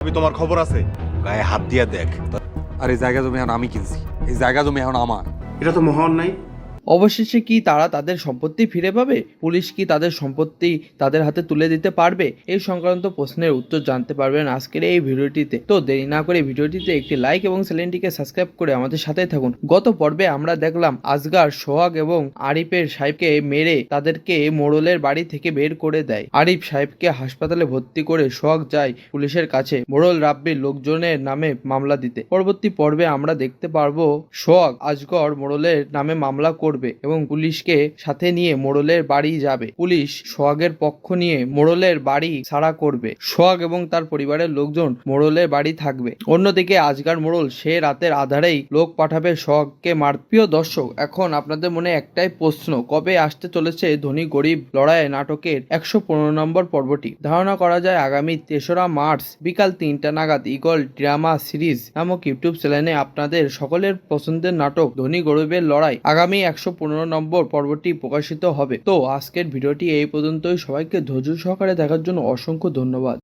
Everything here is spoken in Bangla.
আমি তোমার খবর আছে? গায়ে হাত দিয়া দেখ। আর এই জায়গা জমি এখন আমি কিনছি। এই জায়গা জমি এখন আমার। এটা তো মহান নাই। অবশেষে কি তারা তাদের সম্পত্তি ফিরে পাবে? পুলিশ কি তাদের সম্পত্তি তাদের হাতে তুলে দিতে পারবে? এই সংক্রান্ত প্রশ্নের উত্তর জানতে পারবেন আজকের এই ভিডিওটিতে। তো দেরি না করে ভিডিওটিতে একটি লাইক এবং চ্যানেলটিকে সাবস্ক্রাইব করে আমাদের সাথে থাকুন। গত পর্বে আমরা দেখলাম আজগার, সোহাগ এবং আরিফের সাহেবকে মেরে তাদেরকে মোড়লের বাড়ি থেকে বের করে দেয়। আরিফ সাহেবকে হাসপাতালে ভর্তি করে সোহাগ যায় পুলিশের কাছে। মোড়ল রাব্বির লোকজনের নামে মামলা দিতে। পরবর্তী পর্বে আমরা দেখতে পারব সোহাগ, আজগর মোড়লের নামে মামলা করবে। এবং পুলিশকে সাথে নিয়ে মোড়লের বাড়ি যাবে। পুলিশ সোহাগের পক্ষ নিয়ে মোড়লের বাড়ি ছাড়া করবে। সোহাগ এবং তার পরিবারের লোকজন মোড়লের বাড়ি থাকবে। অন্যদিকে আজগার মোড়ল সে রাতের আধারেই লোক পাঠাবে সোহাগকে মার প্রিয় দর্শক, এখন আপনাদের মনে একটাই প্রশ্ন, কবে আসতে চলেছে ধনী গরিব লড়াই নাটকের একশো পনেরো নম্বর পর্বটি? ধারণা করা যায় আগামী তেসরা মার্চ, বিকাল তিনটা নাগাদ ইগল ড্রামা সিরিজ নামক ইউটিউব চ্যানেলে আপনাদের সকলের পছন্দের নাটক, ধনী গরিবের লড়াই, আগামী একশো পনেরো নম্বর পর্বটি প্রকাশিত হবে। তো আজকের ভিডিওটি এই পর্যন্তই। সবাইকে ধৈর্য সহকারে দেখার জন্য অসংখ্য ধন্যবাদ।